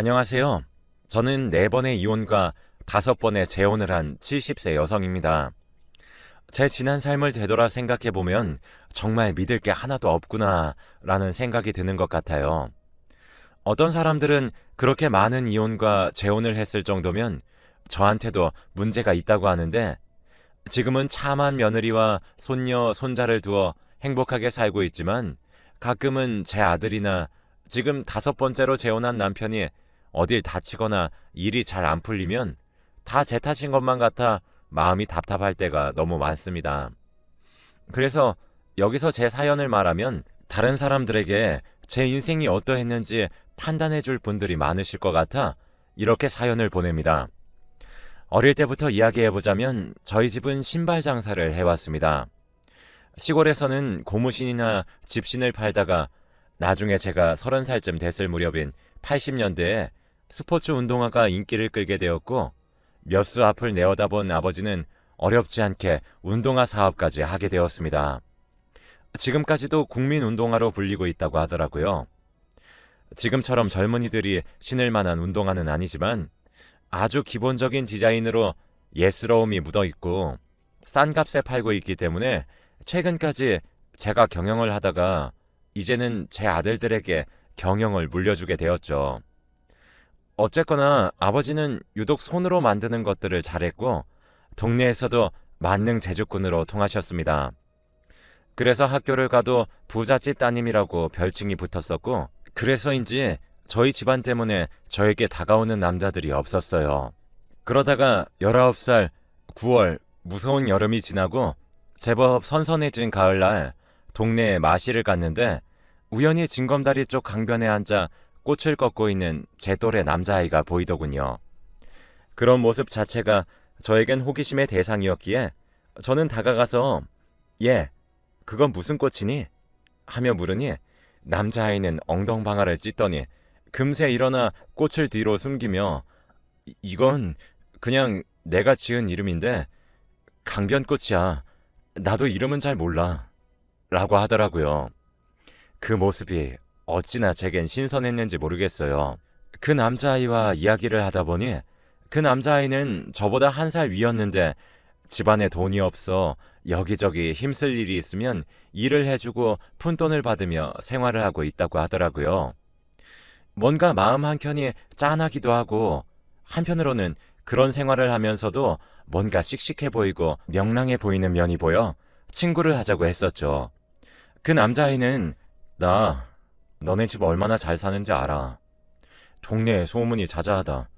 안녕하세요. 저는 네번의 이혼과 다섯 번의 재혼을 한 70세 여성입니다. 제 지난 삶을 되돌아 생각해보면 정말 믿을 게 하나도 없구나 라는 생각이 드는 것 같아요. 어떤 사람들은 그렇게 많은 이혼과 재혼을 했을 정도면 저한테도 문제가 있다고 하는데 지금은 참한 며느리와 손녀, 손자를 두어 행복하게 살고 있지만 가끔은 제 아들이나 지금 다섯 번째로 재혼한 남편이 어딜 다치거나 일이 잘 안 풀리면 다 제 탓인 것만 같아 마음이 답답할 때가 너무 많습니다. 그래서 여기서 제 사연을 말하면 다른 사람들에게 제 인생이 어떠했는지 판단해 줄 분들이 많으실 것 같아 이렇게 사연을 보냅니다. 어릴 때부터 이야기해 보자면 저희 집은 신발 장사를 해왔습니다. 시골에서는 고무신이나 집신을 팔다가 나중에 제가 서른 살쯤 됐을 무렵인 80년대에 스포츠 운동화가 인기를 끌게 되었고 몇 수 앞을 내어다본 아버지는 어렵지 않게 운동화 사업까지 하게 되었습니다. 지금까지도 국민 운동화로 불리고 있다고 하더라고요. 지금처럼 젊은이들이 신을 만한 운동화는 아니지만 아주 기본적인 디자인으로 예스러움이 묻어 있고 싼 값에 팔고 있기 때문에 최근까지 제가 경영을 하다가 이제는 제 아들들에게 경영을 물려주게 되었죠. 어쨌거나 아버지는 유독 손으로 만드는 것들을 잘했고 동네에서도 만능 제주꾼으로 통하셨습니다. 그래서 학교를 가도 부잣집 따님이라고 별칭이 붙었었고 그래서인지 저희 집안 때문에 저에게 다가오는 남자들이 없었어요. 그러다가 19살 9월 무서운 여름이 지나고 제법 선선해진 가을날 동네에 마시를 갔는데 우연히 징검다리 쪽 강변에 앉아 꽃을 꺾고 있는 제 또래 남자아이가 보이더군요. 그런 모습 자체가 저에겐 호기심의 대상이었기에 저는 다가가서 예, 그건 무슨 꽃이니? 하며 물으니 남자아이는 엉덩방아를 찢더니 금세 일어나 꽃을 뒤로 숨기며 "이- 이건 그냥 내가 지은 이름인데 강변꽃이야. 나도 이름은 잘 몰라. 라고 하더라고요. 그 모습이 어찌나 제겐 신선했는지 모르겠어요. 그 남자아이와 이야기를 하다 보니 그 남자아이는 저보다 한 살 위였는데 집안에 돈이 없어 여기저기 힘쓸 일이 있으면 일을 해주고 푼돈을 받으며 생활을 하고 있다고 하더라고요. 뭔가 마음 한켠이 짠하기도 하고 한편으로는 그런 생활을 하면서도 뭔가 씩씩해 보이고 명랑해 보이는 면이 보여 친구를 하자고 했었죠. 그 남자아이는 나 너네 집 얼마나 잘 사는지 알아. 동네에 소문이 자자하다.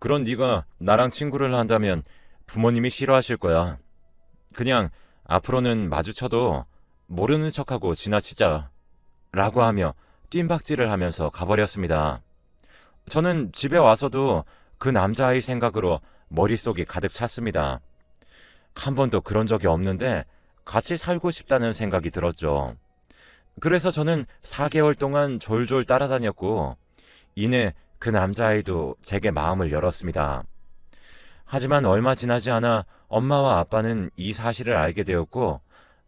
그런 네가 나랑 친구를 한다면 부모님이 싫어하실 거야. 그냥 앞으로는 마주쳐도 모르는 척하고 지나치자. 라고 하며 뜀박질을 하면서 가버렸습니다. 저는 집에 와서도 그 남자아이 생각으로 머릿속이 가득 찼습니다. 한 번도 그런 적이 없는데 같이 살고 싶다는 생각이 들었죠. 그래서 저는 4개월 동안 졸졸 따라다녔고, 이내 그 남자아이도 제게 마음을 열었습니다. 하지만 얼마 지나지 않아 엄마와 아빠는 이 사실을 알게 되었고,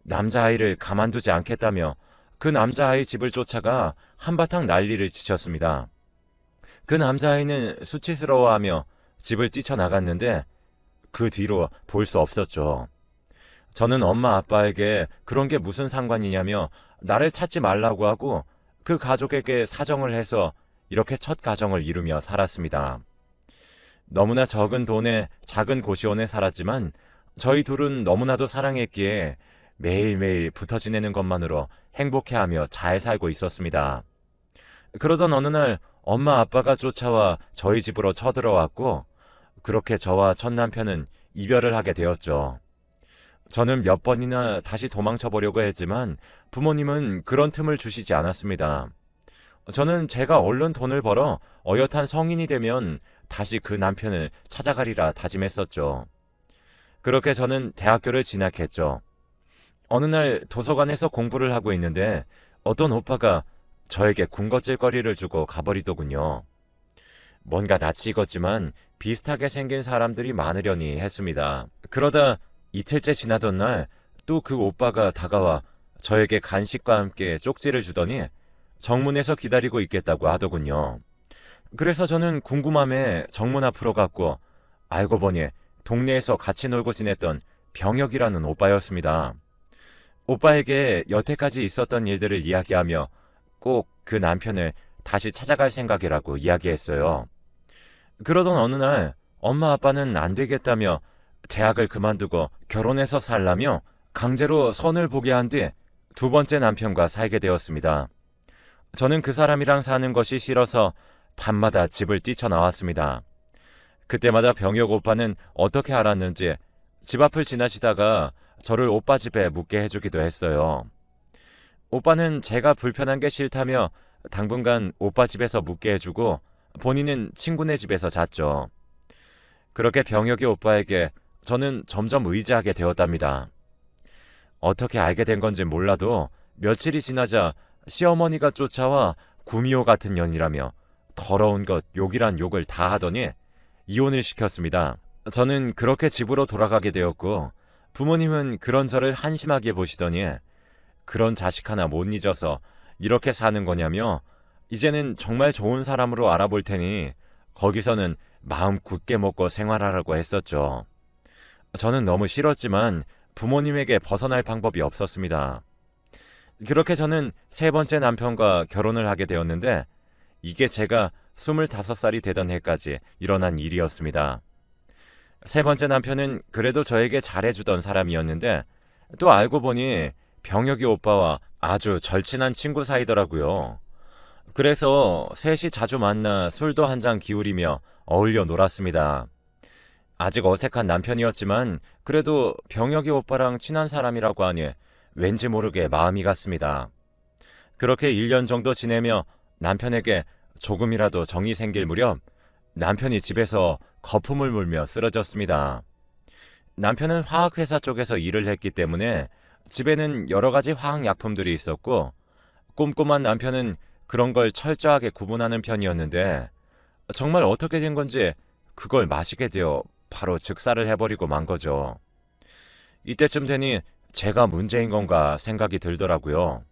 남자아이를 가만두지 않겠다며 그 남자아이 집을 쫓아가 한바탕 난리를 치셨습니다. 그 남자아이는 수치스러워하며 집을 뛰쳐나갔는데 그 뒤로 볼 수 없었죠. 저는 엄마 아빠에게 그런 게 무슨 상관이냐며 나를 찾지 말라고 하고 그 가족에게 사정을 해서 이렇게 첫 가정을 이루며 살았습니다. 너무나 적은 돈에 작은 고시원에 살았지만 저희 둘은 너무나도 사랑했기에 매일매일 붙어 지내는 것만으로 행복해하며 잘 살고 있었습니다. 그러던 어느 날 엄마 아빠가 쫓아와 저희 집으로 쳐들어왔고 그렇게 저와 첫 남편은 이별을 하게 되었죠. 저는 몇 번이나 다시 도망쳐 보려고 했지만 부모님은 그런 틈을 주시지 않았습니다. 저는 제가 얼른 돈을 벌어 어엿한 성인이 되면 다시 그 남편을 찾아가리라 다짐했었죠. 그렇게 저는 대학교를 진학했죠. 어느 날 도서관에서 공부를 하고 있는데 어떤 오빠가 저에게 군것질거리를 주고 가버리더군요. 뭔가 낯이 익었지만 비슷하게 생긴 사람들이 많으려니 했습니다. 그러다 이틀째 지나던 날 또 그 오빠가 다가와 저에게 간식과 함께 쪽지를 주더니 정문에서 기다리고 있겠다고 하더군요. 그래서 저는 궁금함에 정문 앞으로 갔고 알고 보니 동네에서 같이 놀고 지냈던 병혁이라는 오빠였습니다. 오빠에게 여태까지 있었던 일들을 이야기하며 꼭 그 남편을 다시 찾아갈 생각이라고 이야기했어요. 그러던 어느 날 엄마 아빠는 안 되겠다며 대학을 그만두고 결혼해서 살라며 강제로 선을 보게 한 뒤 두 번째 남편과 살게 되었습니다. 저는 그 사람이랑 사는 것이 싫어서 밤마다 집을 뛰쳐나왔습니다. 그때마다 병혁 오빠는 어떻게 알았는지 집 앞을 지나시다가 저를 오빠 집에 묵게 해주기도 했어요. 오빠는 제가 불편한 게 싫다며 당분간 오빠 집에서 묵게 해주고 본인은 친구네 집에서 잤죠. 그렇게 병혁이 오빠에게 저는 점점 의지하게 되었답니다. 어떻게 알게 된 건지 몰라도 며칠이 지나자 시어머니가 쫓아와 구미호 같은 년이라며 더러운 것 욕이란 욕을 다 하더니 이혼을 시켰습니다. 저는 그렇게 집으로 돌아가게 되었고 부모님은 그런 저를 한심하게 보시더니 그런 자식 하나 못 잊어서 이렇게 사는 거냐며 이제는 정말 좋은 사람으로 알아볼 테니 거기서는 마음 굳게 먹고 생활하라고 했었죠. 저는 너무 싫었지만 부모님에게 벗어날 방법이 없었습니다. 그렇게 저는 세 번째 남편과 결혼을 하게 되었는데 이게 제가 25살이 되던 해까지 일어난 일이었습니다. 세 번째 남편은 그래도 저에게 잘해주던 사람이었는데 또 알고 보니 병혁이 오빠와 아주 절친한 친구 사이더라고요. 그래서 셋이 자주 만나 술도 한 잔 기울이며 어울려 놀았습니다. 아직 어색한 남편이었지만 그래도 병혁이 오빠랑 친한 사람이라고 하니 왠지 모르게 마음이 갔습니다. 그렇게 1년 정도 지내며 남편에게 조금이라도 정이 생길 무렵 남편이 집에서 거품을 물며 쓰러졌습니다. 남편은 화학회사 쪽에서 일을 했기 때문에 집에는 여러 가지 화학약품들이 있었고 꼼꼼한 남편은 그런 걸 철저하게 구분하는 편이었는데 정말 어떻게 된 건지 그걸 마시게 되어 바로 즉사를 해버리고 만 거죠. 이때쯤 되니 제가 문제인 건가 생각이 들더라고요.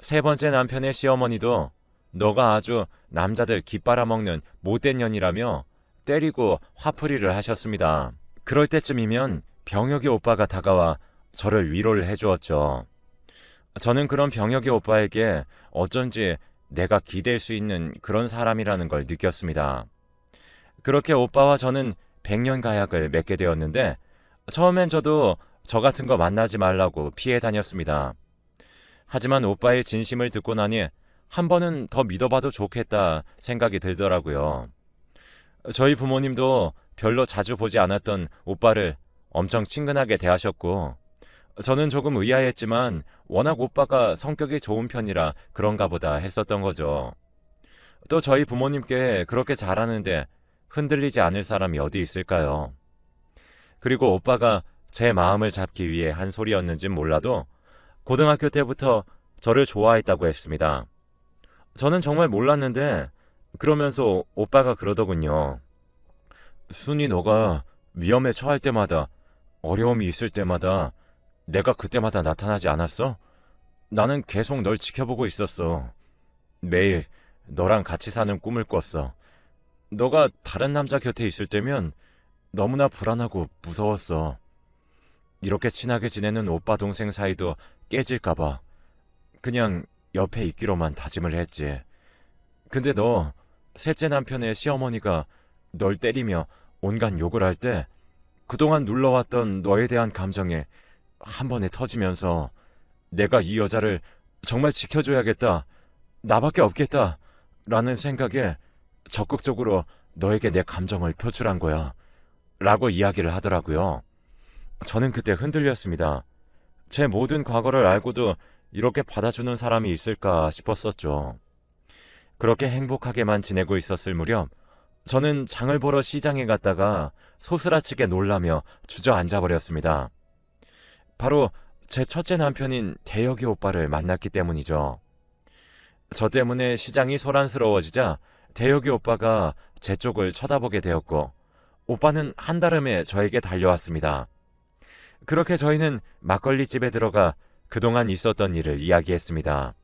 세 번째 남편의 시어머니도 너가 아주 남자들 깃빨아먹는 못된 년이라며 때리고 화풀이를 하셨습니다. 그럴 때쯤이면 병혁이 오빠가 다가와 저를 위로를 해주었죠. 저는 그런 병혁이 오빠에게 어쩐지 내가 기댈 수 있는 그런 사람이라는 걸 느꼈습니다. 그렇게 오빠와 저는 백년 가약을 맺게 되었는데 처음엔 저도 저 같은 거 만나지 말라고 피해 다녔습니다. 하지만 오빠의 진심을 듣고 나니 한 번은 더 믿어봐도 좋겠다 생각이 들더라고요. 저희 부모님도 별로 자주 보지 않았던 오빠를 엄청 친근하게 대하셨고 저는 조금 의아했지만 워낙 오빠가 성격이 좋은 편이라 그런가 보다 했었던 거죠. 또 저희 부모님께 그렇게 잘하는데 흔들리지 않을 사람이 어디 있을까요? 그리고 오빠가 제 마음을 잡기 위해 한 소리였는진 몰라도 고등학교 때부터 저를 좋아했다고 했습니다. 저는 정말 몰랐는데 그러면서 오빠가 그러더군요. 순이 너가 위험에 처할 때마다 어려움이 있을 때마다 내가 그때마다 나타나지 않았어? 나는 계속 널 지켜보고 있었어. 매일 너랑 같이 사는 꿈을 꿨어. 너가 다른 남자 곁에 있을 때면 너무나 불안하고 무서웠어. 이렇게 친하게 지내는 오빠 동생 사이도 깨질까봐 그냥 옆에 있기로만 다짐을 했지. 근데 너 셋째 남편의 시어머니가 널 때리며 온갖 욕을 할 때 그동안 눌러왔던 너에 대한 감정에 한 번에 터지면서 내가 이 여자를 정말 지켜줘야겠다. 나밖에 없겠다. 라는 생각에 적극적으로 너에게 내 감정을 표출한 거야. 라고 이야기를 하더라고요. 저는 그때 흔들렸습니다. 제 모든 과거를 알고도 이렇게 받아주는 사람이 있을까 싶었었죠. 그렇게 행복하게만 지내고 있었을 무렵, 저는 장을 보러 시장에 갔다가 소스라치게 놀라며 주저앉아 버렸습니다. 바로 제 첫째 남편인 대혁이 오빠를 만났기 때문이죠. 저 때문에 시장이 소란스러워지자 대혁이 오빠가 제 쪽을 쳐다보게 되었고, 오빠는 한달음에 저에게 달려왔습니다. 그렇게 저희는 막걸리 집에 들어가 그동안 있었던 일을 이야기했습니다.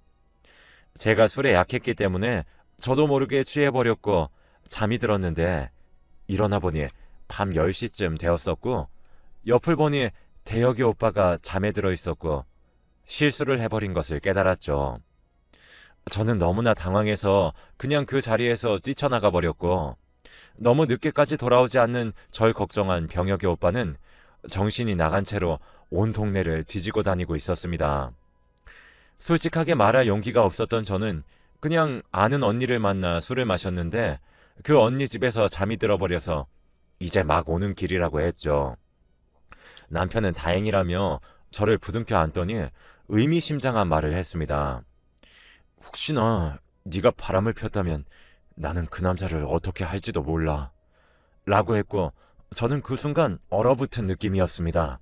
제가 술에 약했기 때문에 저도 모르게 취해버렸고 잠이 들었는데 일어나 보니 밤 10시쯤 되었었고 옆을 보니 대혁이 오빠가 잠에 들어 있었고 실수를 해버린 것을 깨달았죠. 저는 너무나 당황해서 그냥 그 자리에서 뛰쳐나가 버렸고 너무 늦게까지 돌아오지 않는 절 걱정한 병혁이 오빠는 정신이 나간 채로 온 동네를 뒤지고 다니고 있었습니다. 솔직하게 말할 용기가 없었던 저는 그냥 아는 언니를 만나 술을 마셨는데 그 언니 집에서 잠이 들어버려서 이제 막 오는 길이라고 했죠. 남편은 다행이라며 저를 부둥켜 안더니 의미심장한 말을 했습니다. 혹시나 네가 바람을 폈다면 나는 그 남자를 어떻게 할지도 몰라. 라고 했고 저는 그 순간 얼어붙은 느낌이었습니다.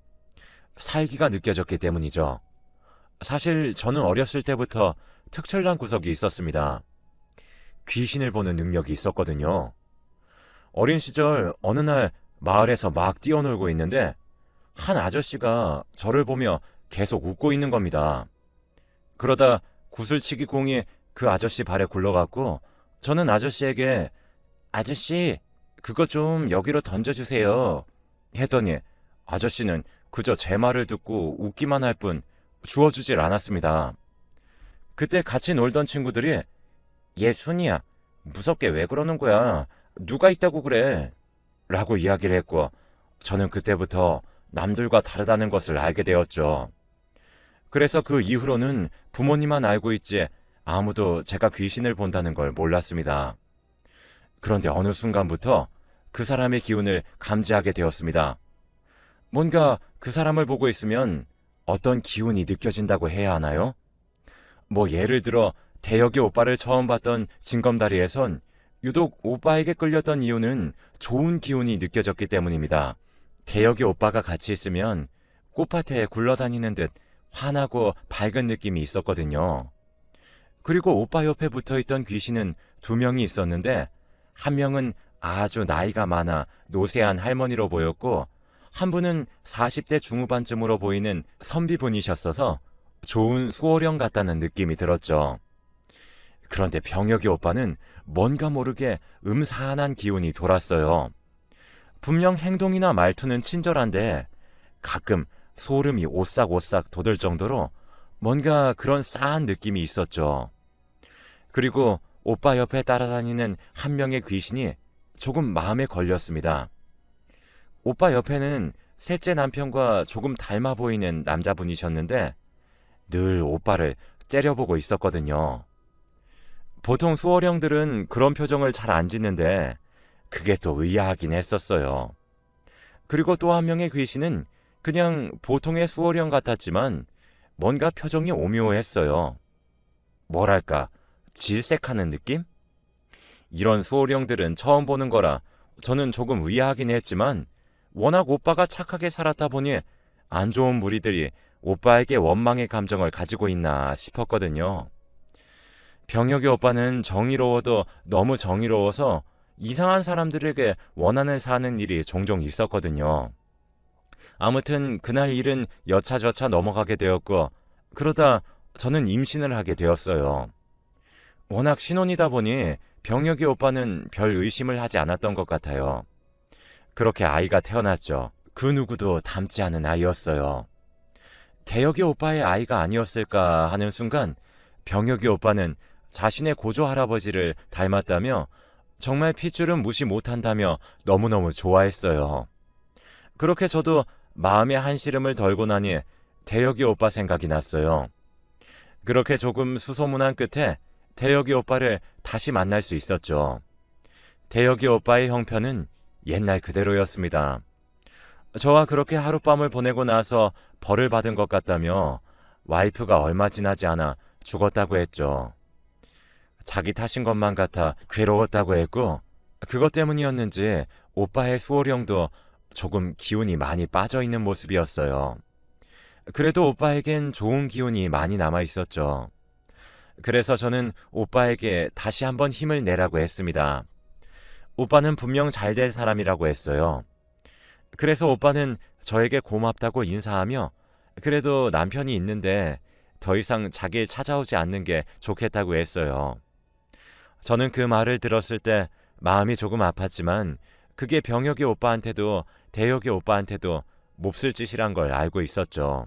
살기가 느껴졌기 때문이죠. 사실 저는 어렸을 때부터 특출난 구석이 있었습니다. 귀신을 보는 능력이 있었거든요. 어린 시절 어느 날 마을에서 막 뛰어놀고 있는데 한 아저씨가 저를 보며 계속 웃고 있는 겁니다. 그러다 구슬치기 공이 그 아저씨 발에 굴러갔고 저는 아저씨에게 아저씨 그거 좀 여기로 던져주세요 했더니 아저씨는 그저 제 말을 듣고 웃기만 할 뿐 주워주질 않았습니다. 그때 같이 놀던 친구들이 얘 순이야 무섭게 왜 그러는 거야 누가 있다고 그래 라고 이야기를 했고 저는 그때부터 남들과 다르다는 것을 알게 되었죠. 그래서 그 이후로는 부모님만 알고 있지 아무도 제가 귀신을 본다는 걸 몰랐습니다. 그런데 어느 순간부터 그 사람의 기운을 감지하게 되었습니다. 뭔가 그 사람을 보고 있으면 어떤 기운이 느껴진다고 해야 하나요? 뭐 예를 들어 대혁이 오빠를 처음 봤던 징검다리에선 유독 오빠에게 끌렸던 이유는 좋은 기운이 느껴졌기 때문입니다. 대혁이 오빠가 같이 있으면 꽃밭에 굴러다니는 듯 환하고 밝은 느낌이 있었거든요. 그리고 오빠 옆에 붙어 있던 귀신은 두 명이 있었는데 한 명은 아주 나이가 많아 노쇠한 할머니로 보였고 한 분은 40대 중후반쯤으로 보이는 선비분이셨어서 좋은 수호령 같다는 느낌이 들었죠. 그런데 병혁이 오빠는 뭔가 모르게 음산한 기운이 돌았어요. 분명 행동이나 말투는 친절한데 가끔 소름이 오싹오싹 돋을 정도로 뭔가 그런 싸한 느낌이 있었죠. 그리고 오빠 옆에 따라다니는 한 명의 귀신이 조금 마음에 걸렸습니다. 오빠 옆에는 셋째 남편과 조금 닮아 보이는 남자분이셨는데 늘 오빠를 째려보고 있었거든요. 보통 수어령들은 그런 표정을 잘 안 짓는데 그게 또 의아하긴 했었어요. 그리고 또 한 명의 귀신은 그냥 보통의 수어령 같았지만 뭔가 표정이 오묘했어요. 뭐랄까, 질색하는 느낌? 이런 수호령들은 처음 보는 거라 저는 조금 의아하긴 했지만 워낙 오빠가 착하게 살았다 보니 안 좋은 무리들이 오빠에게 원망의 감정을 가지고 있나 싶었거든요. 병혁이 오빠는 정의로워도 너무 정의로워서 이상한 사람들에게 원한을 사는 일이 종종 있었거든요. 아무튼 그날 일은 여차저차 넘어가게 되었고 그러다 저는 임신을 하게 되었어요. 워낙 신혼이다 보니 병혁이 오빠는 별 의심을 하지 않았던 것 같아요. 그렇게 아이가 태어났죠. 그 누구도 닮지 않은 아이였어요. 대혁이 오빠의 아이가 아니었을까 하는 순간 병혁이 오빠는 자신의 고조 할아버지를 닮았다며 정말 핏줄은 무시 못한다며 너무너무 좋아했어요. 그렇게 저도 마음의 한시름을 덜고 나니 대혁이 오빠 생각이 났어요. 그렇게 조금 수소문한 끝에 대혁이 오빠를 다시 만날 수 있었죠. 대혁이 오빠의 형편은 옛날 그대로였습니다. 저와 그렇게 하룻밤을 보내고 나서 벌을 받은 것 같다며 와이프가 얼마 지나지 않아 죽었다고 했죠. 자기 탓인 것만 같아 괴로웠다고 했고 그것 때문이었는지 오빠의 수호령도 조금 기운이 많이 빠져 있는 모습이었어요. 그래도 오빠에겐 좋은 기운이 많이 남아 있었죠. 그래서 저는 오빠에게 다시 한번 힘을 내라고 했습니다. 오빠는 분명 잘 될 사람이라고 했어요. 그래서 오빠는 저에게 고맙다고 인사하며 그래도 남편이 있는데 더 이상 자기를 찾아오지 않는 게 좋겠다고 했어요. 저는 그 말을 들었을 때 마음이 조금 아팠지만 그게 병혁이 오빠한테도 대혁이 오빠한테도 몹쓸 짓이란 걸 알고 있었죠.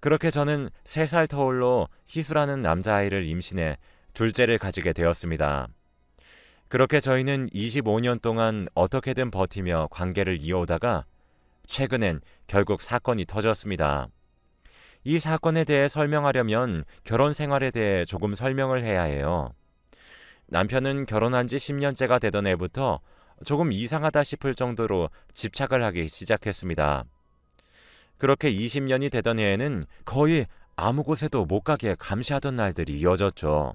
그렇게 저는 세 살 터울로 희수라는 남자아이를 임신해 둘째를 가지게 되었습니다. 그렇게 저희는 25년 동안 어떻게든 버티며 관계를 이어오다가 최근엔 결국 사건이 터졌습니다. 이 사건에 대해 설명하려면 결혼 생활에 대해 조금 설명을 해야 해요. 남편은 결혼한 지 10년째가 되던 해부터 조금 이상하다 싶을 정도로 집착을 하기 시작했습니다. 그렇게 20년이 되던 해에는 거의 아무 곳에도 못 가게 감시하던 날들이 이어졌죠.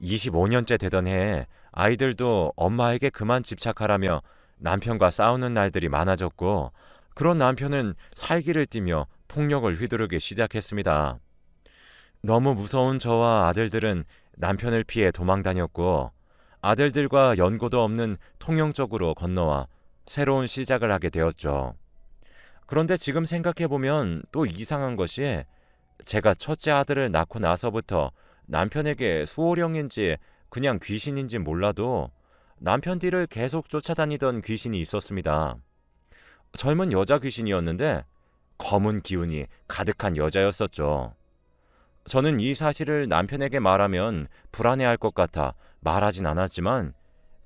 25년째 되던 해에 아이들도 엄마에게 그만 집착하라며 남편과 싸우는 날들이 많아졌고 그런 남편은 살기를 띠며 폭력을 휘두르기 시작했습니다. 너무 무서운 저와 아들들은 남편을 피해 도망 다녔고 아들들과 연고도 없는 통영적으로 건너와 새로운 시작을 하게 되었죠. 그런데 지금 생각해보면 또 이상한 것이 제가 첫째 아들을 낳고 나서부터 남편에게 수호령인지 그냥 귀신인지 몰라도 남편 뒤를 계속 쫓아다니던 귀신이 있었습니다. 젊은 여자 귀신이었는데 검은 기운이 가득한 여자였었죠. 저는 이 사실을 남편에게 말하면 불안해할 것 같아 말하진 않았지만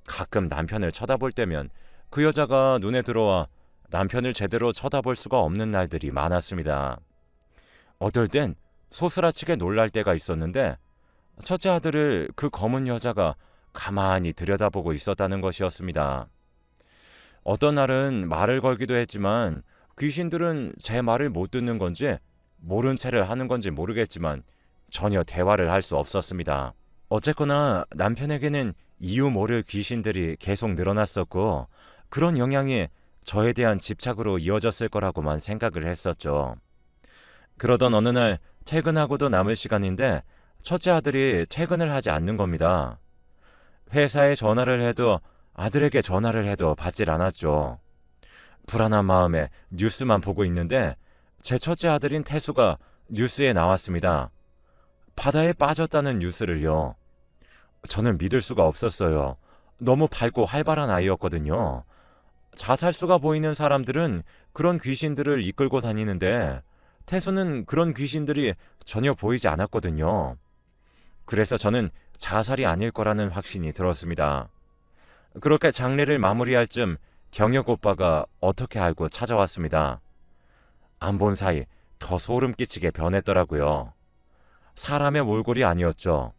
가끔 남편을 쳐다볼 때면 그 여자가 눈에 들어와 남편을 제대로 쳐다볼 수가 없는 날들이 많았습니다. 어떨 땐 소스라치게 놀랄 때가 있었는데 첫째 아들을 그 검은 여자가 가만히 들여다보고 있었다는 것이었습니다. 어떤 날은 말을 걸기도 했지만 귀신들은 제 말을 못 듣는 건지 모른 채를 하는 건지 모르겠지만 전혀 대화를 할 수 없었습니다. 어쨌거나 남편에게는 이유 모를 귀신들이 계속 늘어났었고 그런 영향이 저에 대한 집착으로 이어졌을 거라고만 생각을 했었죠. 그러던 어느 날 퇴근하고도 남을 시간인데 첫째 아들이 퇴근을 하지 않는 겁니다. 회사에 전화를 해도 아들에게 전화를 해도 받질 않았죠. 불안한 마음에 뉴스만 보고 있는데 제 첫째 아들인 태수가 뉴스에 나왔습니다. 바다에 빠졌다는 뉴스를요. 저는 믿을 수가 없었어요. 너무 밝고 활발한 아이였거든요. 자살수가 보이는 사람들은 그런 귀신들을 이끌고 다니는데 태수는 그런 귀신들이 전혀 보이지 않았거든요. 그래서 저는 자살이 아닐 거라는 확신이 들었습니다. 그렇게 장례를 마무리할 쯤 경혁 오빠가 어떻게 알고 찾아왔습니다. 안 본 사이 더 소름 끼치게 변했더라고요. 사람의 몰골이 아니었죠.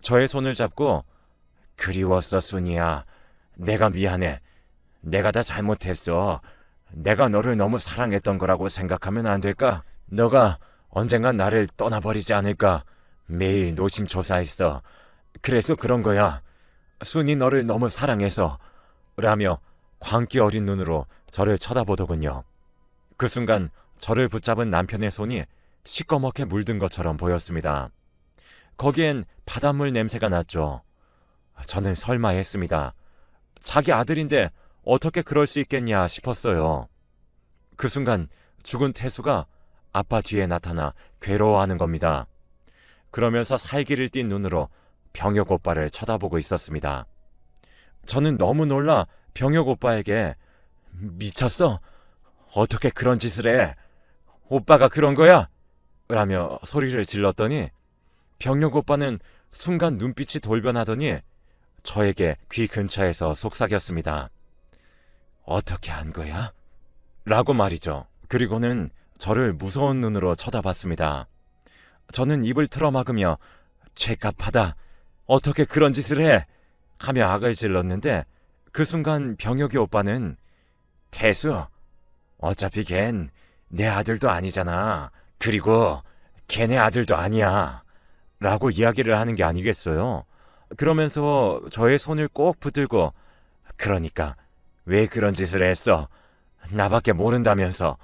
저의 손을 잡고 그리웠어 순이야. 내가 미안해. 내가 다 잘못했어. 내가 너를 너무 사랑했던 거라고 생각하면 안 될까? 너가 언젠간 나를 떠나버리지 않을까? 매일 노심초사했어. 그래서 그런 거야. 순이 너를 너무 사랑해서. 라며 광기 어린 눈으로 저를 쳐다보더군요. 그 순간 저를 붙잡은 남편의 손이 시꺼멓게 물든 것처럼 보였습니다. 거기엔 바닷물 냄새가 났죠. 저는 설마 했습니다. 자기 아들인데 어떻게 그럴 수 있겠냐 싶었어요. 그 순간 죽은 태수가 아빠 뒤에 나타나 괴로워하는 겁니다. 그러면서 살기를 띤 눈으로 병혁 오빠를 쳐다보고 있었습니다. 저는 너무 놀라 병혁 오빠에게 미쳤어? 어떻게 그런 짓을 해? 오빠가 그런 거야? 라며 소리를 질렀더니 병혁 오빠는 순간 눈빛이 돌변하더니 저에게 귀 근처에서 속삭였습니다. 어떻게 한 거야? 라고 말이죠. 그리고는 저를 무서운 눈으로 쳐다봤습니다. 저는 입을 틀어막으며 죄값하다. 어떻게 그런 짓을 해? 하며 악을 질렀는데 그 순간 병혁이 오빠는 태수, 어차피 걘 내 아들도 아니잖아. 그리고 걔네 아들도 아니야. 라고 이야기를 하는 게 아니겠어요. 그러면서 저의 손을 꼭 붙들고 그러니까 왜 그런 짓을 했어? 나밖에 모른다면서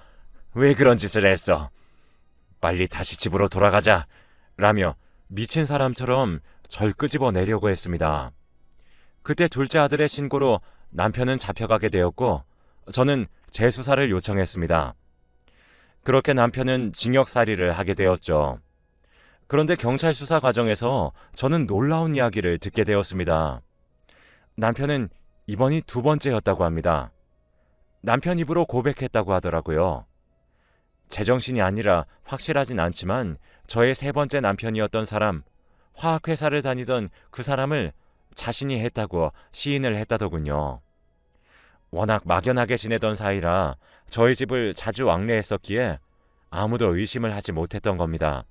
왜 그런 짓을 했어? 빨리 다시 집으로 돌아가자. 라며 미친 사람처럼 절 끄집어 내려고 했습니다. 그때 둘째 아들의 신고로 남편은 잡혀가게 되었고 저는 재수사를 요청했습니다. 그렇게 남편은 징역살이를 하게 되었죠. 그런데 경찰 수사 과정에서 저는 놀라운 이야기를 듣게 되었습니다. 남편은 이번이 두 번째였다고 합니다. 남편 입으로 고백했다고 하더라고요. 제정신이 아니라 확실하진 않지만 저의 세 번째 남편이었던 사람, 화학회사를 다니던 그 사람을 자신이 했다고 시인을 했다더군요. 워낙 막연하게 지내던 사이라 저희 집을 자주 왕래했었기에 아무도 의심을 하지 못했던 겁니다.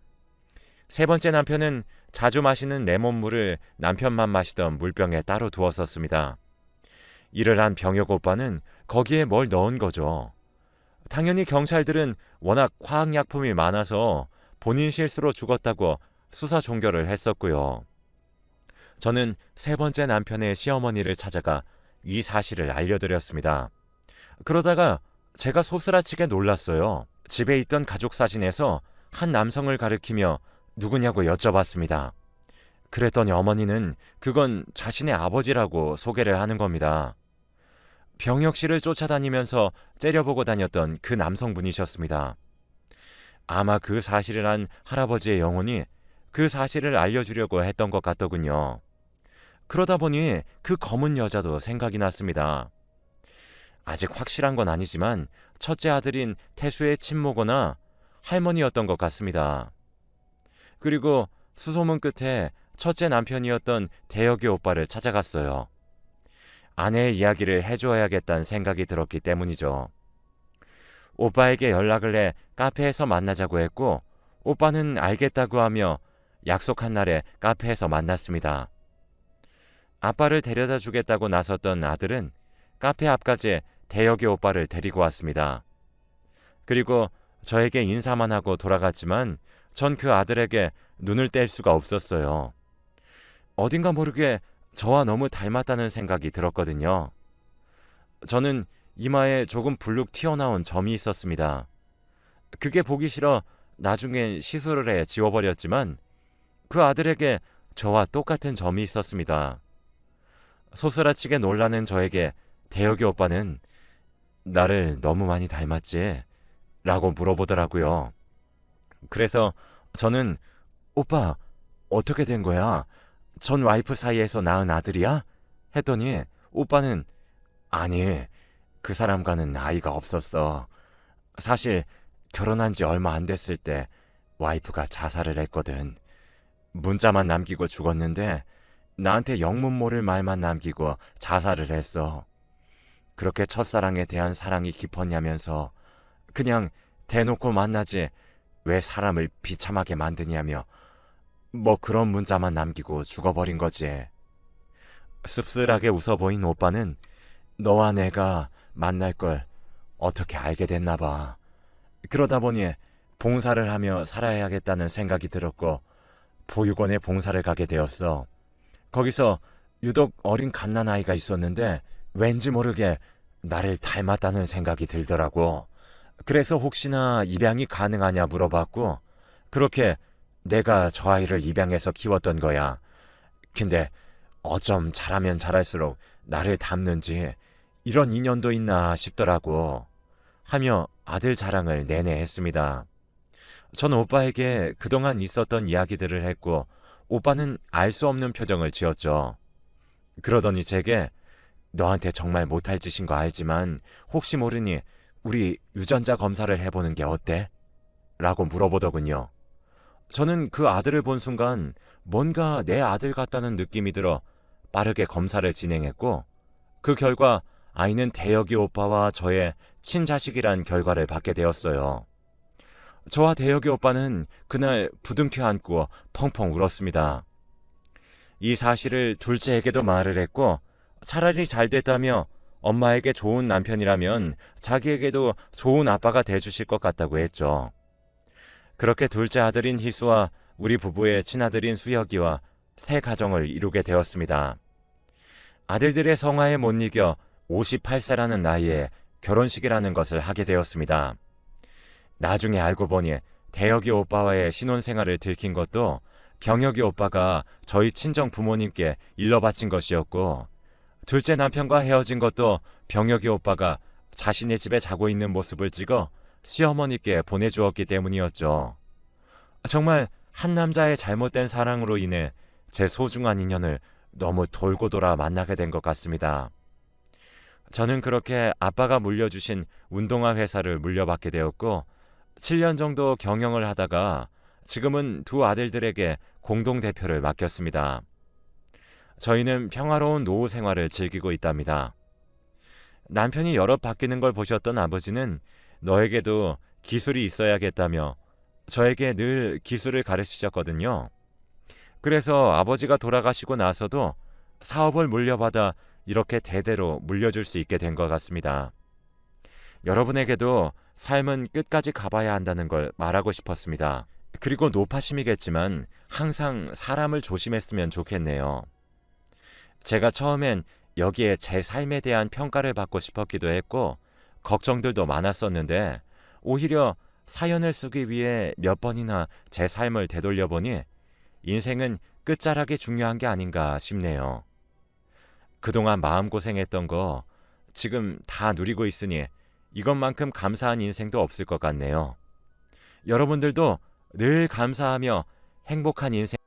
세 번째 남편은 자주 마시는 레몬물을 남편만 마시던 물병에 따로 두었었습니다. 일을 한 병혁 오빠는 거기에 뭘 넣은 거죠. 당연히 경찰들은 워낙 화학약품이 많아서 본인 실수로 죽었다고 수사 종결을 했었고요. 저는 세 번째 남편의 시어머니를 찾아가 이 사실을 알려드렸습니다. 그러다가 제가 소스라치게 놀랐어요. 집에 있던 가족 사진에서 한 남성을 가리키며 누구냐고 여쭤봤습니다. 그랬더니 어머니는 그건 자신의 아버지라고 소개를 하는 겁니다. 씨를 쫓아다니면서 째려보고 다녔던 그 남성분이셨습니다. 아마 그 사실을 한 할아버지의 영혼이 그 사실을 알려주려고 했던 것 같더군요. 그러다 보니 그 검은 여자도 생각이 났습니다. 아직 확실한 건 아니지만 첫째 아들인 태수의 친모거나 할머니였던 것 같습니다. 그리고 수소문 끝에 첫째 남편이었던 대혁의 오빠를 찾아갔어요. 아내의 이야기를 해줘야겠다는 생각이 들었기 때문이죠. 오빠에게 연락을 해 카페에서 만나자고 했고, 오빠는 알겠다고 하며 약속한 날에 카페에서 만났습니다. 아빠를 데려다 주겠다고 나섰던 아들은 카페 앞까지 대혁의 오빠를 데리고 왔습니다. 그리고 저에게 인사만 하고 돌아갔지만 전 그 아들에게 눈을 뗄 수가 없었어요. 어딘가 모르게 저와 너무 닮았다는 생각이 들었거든요. 저는 이마에 조금 불룩 튀어나온 점이 있었습니다. 그게 보기 싫어 나중에 시술을 해 지워버렸지만 그 아들에게 저와 똑같은 점이 있었습니다. 소스라치게 놀라는 저에게 대혁이 오빠는 나를 너무 많이 닮았지? 라고 물어보더라고요. 그래서 저는 오빠 어떻게 된 거야? 전 와이프 사이에서 낳은 아들이야? 했더니 오빠는 아니 그 사람과는 아이가 없었어. 사실 결혼한 지 얼마 안 됐을 때 와이프가 자살을 했거든. 문자만 남기고 죽었는데 나한테 영문 모를 말만 남기고 자살을 했어. 그렇게 첫사랑에 대한 사랑이 깊었냐면서 그냥 대놓고 만나지 왜 사람을 비참하게 만드냐며 뭐 그런 문자만 남기고 죽어버린 거지. 씁쓸하게 웃어 보인 오빠는 너와 내가 만날 걸 어떻게 알게 됐나 봐. 그러다 보니 봉사를 하며 살아야겠다는 생각이 들었고 보육원에 봉사를 가게 되었어. 거기서 유독 어린 갓난아이가 있었는데 왠지 모르게 나를 닮았다는 생각이 들더라고. 그래서 혹시나 입양이 가능하냐 물어봤고 그렇게 내가 저 아이를 입양해서 키웠던 거야. 근데 어쩜 잘하면 잘할수록 나를 닮는지 이런 인연도 있나 싶더라고. 하며 아들 자랑을 내내 했습니다. 전 오빠에게 그동안 있었던 이야기들을 했고 오빠는 알 수 없는 표정을 지었죠. 그러더니 제게 너한테 정말 못할 짓인 거 알지만 혹시 모르니 우리 유전자 검사를 해보는 게 어때? 라고 물어보더군요. 저는 그 아들을 본 순간 뭔가 내 아들 같다는 느낌이 들어 빠르게 검사를 진행했고 그 결과 아이는 대혁이 오빠와 저의 친자식이란 결과를 받게 되었어요. 저와 대혁이 오빠는 그날 부둥켜 안고 펑펑 울었습니다. 이 사실을 둘째에게도 말을 했고 차라리 잘 됐다며 엄마에게 좋은 남편이라면 자기에게도 좋은 아빠가 돼주실 것 같다고 했죠. 그렇게 둘째 아들인 희수와 우리 부부의 친아들인 수혁이와 새 가정을 이루게 되었습니다. 아들들의 성화에 못 이겨 58세라는 나이에 결혼식이라는 것을 하게 되었습니다. 나중에 알고 보니 대혁이 오빠와의 신혼생활을 들킨 것도 병혁이 오빠가 저희 친정 부모님께 일러 바친 것이었고 둘째 남편과 헤어진 것도 병혁이 오빠가 자신의 집에 자고 있는 모습을 찍어 시어머니께 보내주었기 때문이었죠. 정말 한 남자의 잘못된 사랑으로 인해 제 소중한 인연을 너무 돌고 돌아 만나게 된 것 같습니다. 저는 그렇게 아빠가 물려주신 운동화 회사를 물려받게 되었고 7년 정도 경영을 하다가 지금은 두 아들들에게 공동 대표를 맡겼습니다. 저희는 평화로운 노후 생활을 즐기고 있답니다. 남편이 여러 바뀌는 걸 보셨던 아버지는 너에게도 기술이 있어야겠다며 저에게 늘 기술을 가르치셨거든요. 그래서 아버지가 돌아가시고 나서도 사업을 물려받아 이렇게 대대로 물려줄 수 있게 된 것 같습니다. 여러분에게도 삶은 끝까지 가봐야 한다는 걸 말하고 싶었습니다. 그리고 노파심이겠지만 항상 사람을 조심했으면 좋겠네요. 제가 처음엔 여기에 제 삶에 대한 평가를 받고 싶었기도 했고 걱정들도 많았었는데 오히려 사연을 쓰기 위해 몇 번이나 제 삶을 되돌려 보니 인생은 끝자락이 중요한 게 아닌가 싶네요. 그동안 마음고생했던 거 지금 다 누리고 있으니 이것만큼 감사한 인생도 없을 것 같네요. 여러분들도 늘 감사하며 행복한 인생